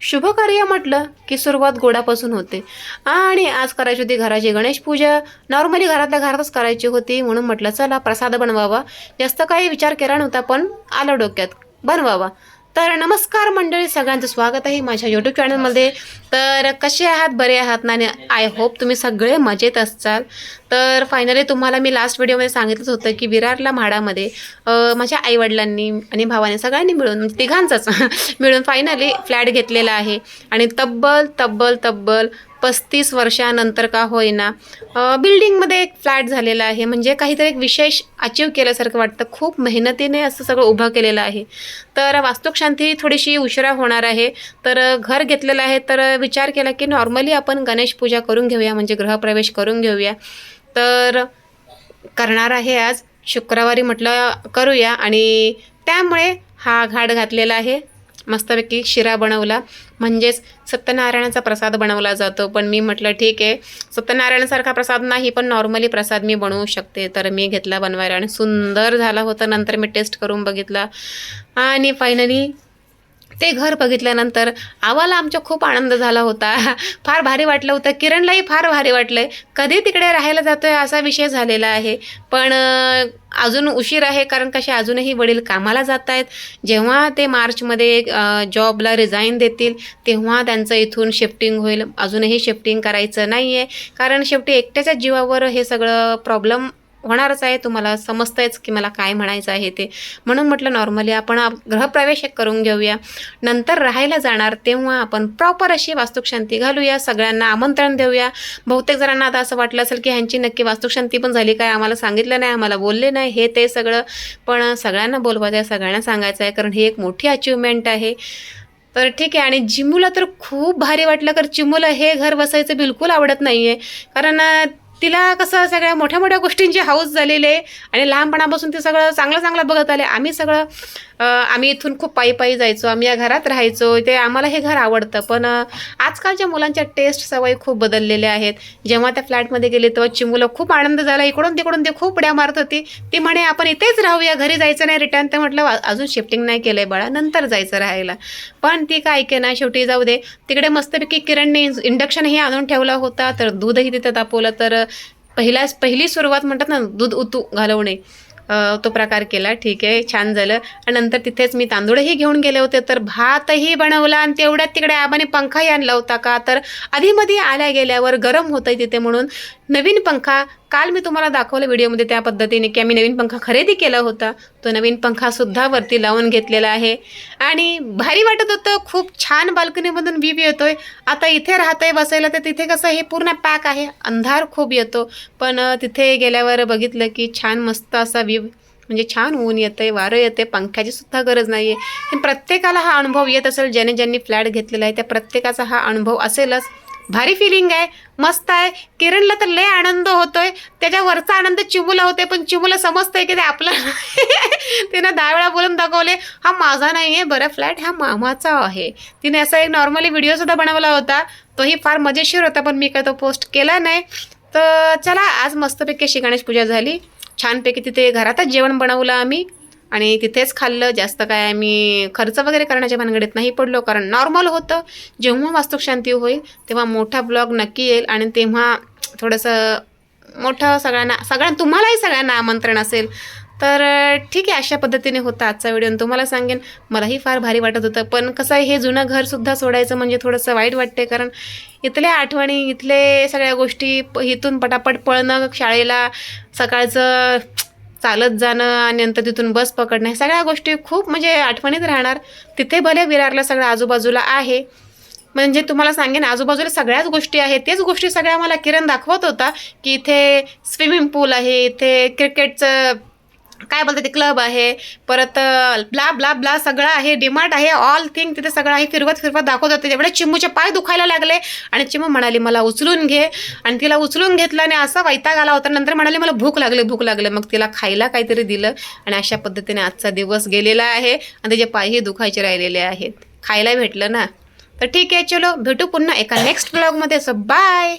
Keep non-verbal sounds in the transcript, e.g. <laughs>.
शुभ कार्य म्हटलं की सुरुवात गोडापासून होते. आणि आज करायची होती घराची गणेश पूजा. नॉर्मली घरातल्या घरातच करायची होती म्हणून म्हटलं चला प्रसाद बनवावा. जास्त काही विचार केला नव्हता पण आलं डोक्यात. बनवावा. तर नमस्कार मंडळी सगळ्यांचं स्वागत आहे माझ्या यूट्यूब चॅनलमध्ये तर कसे आहात? बरे आहात ना? आय होप तुम्ही सगळे मजेत असाल तर फायनली तुम्हाला मी लास्ट व्हिडिओमध्ये सांगितलंच होतं की विरारला म्हाडामध्ये माझ्या आईवडिलांनी आणि भावाने सगळ्यांनी मिळून म्हणजे तिघांचाच <laughs> मिळून फायनली फ्लॅट घेतलेला आहे. आणि तब्बल तब्बल तब्बल पस्तीस वर्षानंतर का होईना. बिल्डिंगमध्ये एक फ्लॅट झालेला आहे. म्हणजे काहीतरी एक विशेष अचीव केल्यासारखं वाटतं. खूप मेहनतीने असं सगळं उभं केलेलं आहे. तर वास्तुकशांती थोडीशी उशिरा होणार आहे. तर घर घेतलेलं आहे. तर विचार केला की नॉर्मली आपण गणेश पूजा करून घेऊया. म्हणजे गृहप्रवेश करून घेऊया. तर करणार आहे आज. शुक्रवारी म्हटलं करूया. आणि त्यामुळे हा घाट घातलेला आहे. मस्तपैकी शिरा बनवला. म्हणजेच सत्यनारायणाचा प्रसाद बनवला जातो. पण मी म्हटलं ठीक आहे. सत्यनारायणासारखा प्रसाद नाही पण नॉर्मली प्रसाद मी बनवू शकते. तर मी घेतला बनवायला आणि सुंदर झाला होता. नंतर मी टेस्ट करून बघितला. आणि फायनली ते घर बघितल्यानंतर आम्हाला आमचा खूप आनंद झाला होता. <laughs> फार भारी वाटलं होतं. किरणलाही फार भारी वाटलं कधी तिकडे राहायला जातोय असा विषय झालेला आहे. पण अजून उशीर आहे कारण कसे अजूनही वडील कामाला जात आहेत जेव्हा ते मार्चमध्ये जॉबला रिझाईन देतील तेव्हा त्यांचं इथून शिफ्टिंग होईल. अजूनही शिफ्टिंग करायचं नाही आहे कारण शेवटी एकट्याच्या जीवावर हे सगळं प्रॉब्लेम होणारच आहे तुम्हाला समजतंयच की मला काय म्हणायचं आहे ते. म्हणून म्हटलं नॉर्मली आपण ग्रहप्रवेश करून घेऊया. नंतर राहायला जाणार तेव्हा आपण प्रॉपर अशी वास्तुकशांती घालूया. सगळ्यांना आमंत्रण देऊया. बहुतेक जणांना आता असं वाटलं असेल की ह्यांची नक्की वास्तुकशांती पण झाली काय? आम्हाला सांगितलं नाही आम्हाला बोलले नाही हे ते सगळं. पण सगळ्यांना बोलवायचं आहे सगळ्यांना सांगायचं आहे कारण ही एक मोठी अचिव्हमेंट आहे. तर ठीक आहे आणि चिमूला तर खूप भारी वाटलं कारण चिमूला हे घर बसायचं बिलकुल आवडत नाही आहे कारण तिला कसं सगळ्या मोठ्या मोठ्या गोष्टींची हाऊस झालेली आहे. आणि लहानपणापासून ते सगळं चांगलं चांगलं बघत आले. आम्ही सगळं आम्ही इथून खूप पायी पायी जायचो. आम्ही या घरात राहायचो. ते आम्हाला हे घर आवडतं. पण आजकालच्या मुलांच्या टेस्ट सवयी खूप बदललेल्या आहेत. जेव्हा त्या फ्लॅटमध्ये गेले तेव्हा मुलं खूप आनंद झाला. इकडून तिकडून ते खूप उड्या मारत होती. ती म्हणे आपण इथेच राहूया घरी जायचं नाही. रिटर्न ते म्हटलं अजून शिफ्टिंग नाही केलंय बाळा. नंतर जायचं राहायला. पण ती काय ऐके ना शेवटी जाऊ दे. तिकडे मस्तपैकी किरणने इंडक्शनही आणून ठेवला होता. तर दूधही तिथं तापवलं. तर पहिला पहिली सुरुवात म्हणतात ना दूध उतू घालवणे. तो प्रकार केला. ठीक आहे छान झालं. आणि नंतर तिथेच मी तांदूळही घेऊन गेले होते तर भातही बनवला आणि तेवढ्यात तिकडे आबाने पंखाही आणला होता का? तर आधीमध्ये आल्या गेल्यावर गरम होतं तिथे म्हणून. नवीन पंखा काल मी तुम्हाला दाखवलं व्हिडिओमध्ये त्या पद्धतीने की आम्ही नवीन पंखा खरेदी केला होता. तो नवीन पंखासुद्धा वरती लावून घेतलेला आहे. आणि भारी वाटत होतं खूप छान बाल्कनीमधून व्ह्यू येतोय. आता इथे राहतंय बसायला तर तिथे कसं हे पूर्ण पॅक आहे. अंधार खूप येतो. पण तिथे गेल्यावर बघितलं की छान मस्त असा व्ह्यू म्हणजे छान ऊन येतंय वारं येते पंख्याची सुद्धा गरज नाही आहे प्रत्येकाला हा अनुभव येत असेल ज्याने ज्यांनी फ्लॅट घेतलेला आहे त्या प्रत्येकाचा हा अनुभव असेलच. भारी फिलिंग आहे. मस्त आहे. किरणला तर लय आनंद होतोय. त्याच्या वरचा आनंद चिमूला होते पण चिमूला समजतंय की ते आपला <laughs> तिनं दहा वेळा बोलून दाखवले हा माझा नाही आहे बरं फ्लॅट हा मामाचा आहे. तिने असा एक नॉर्मली व्हिडिओ सुद्धा बनवला होता. तोही फार मजेशीर होता पण मी काय तो पोस्ट केला नाही. तर चला आज मस्तपैकी अशी गणेश पूजा झाली. छानपैकी तिथे घरातच जेवण बनवलं आम्ही. आणि तिथेच खाल्लं जास्त काय आम्ही खर्च वगैरे करण्याच्या भानगडीत नाही पडलो कारण नॉर्मल होतं. जेव्हा वास्तुशांती होईल तेव्हा मोठा ब्लॉग नक्की येईल आणि तेव्हा थोडंसं मोठं सगळ्यांना सगळ्यांना तुम्हालाही सगळ्यांना आमंत्रण असेल. तर ठीक आहे अशा पद्धतीने होता आजचा व्हिडिओ आणि तुम्हाला सांगेन मलाही फार भारी वाटत होतं. पण कसं आहे हे जुनं घरसुद्धा सोडायचं म्हणजे थोडंसं वाईट वाटते कारण इथल्या आठवणी इथले सगळ्या गोष्टी प- इथून पटापट पळणं शाळेला सकाळचं चालत जाणं आणि नंतर तिथून बस पकडणं ह्या सगळ्या गोष्टी खूप म्हणजे आठवणीत राहणार. तिथे भले विरारला सगळं आजूबाजूला आहे म्हणजे तुम्हाला सांगेन आजूबाजूला सगळ्याच गोष्टी आहेत. तेच गोष्टी सगळ्या मला किरण दाखवत होता की इथे स्विमिंग पूल आहे इथे क्रिकेटचं काय बोलतात ते क्लब आहे परत ब्ला ब्ला ब्ला सगळं आहे डिमार्ट आहे ऑल थिंग तिथे सगळं आहे फिरवत फिरवत दाखवत होते. तेवढे चिमूचे पाय दुखायला लागले आणि चिमू म्हणाली मला उचलून घे. आणि तिला उचलून घेतलं आणि असा वैताग आला होता. नंतर म्हणाली मला भूक लागली भूक लागली. मग तिला खायला काहीतरी दिलं आणि अशा पद्धतीने आजचा दिवस गेलेला आहे आणि त्याचे पायही दुखायचे राहिलेले आहेत. खायला भेटलं ना? तर ठीक आहे चलो भेटू पुन्हा एका नेक्स्ट ब्लॉगमध्ये असं बाय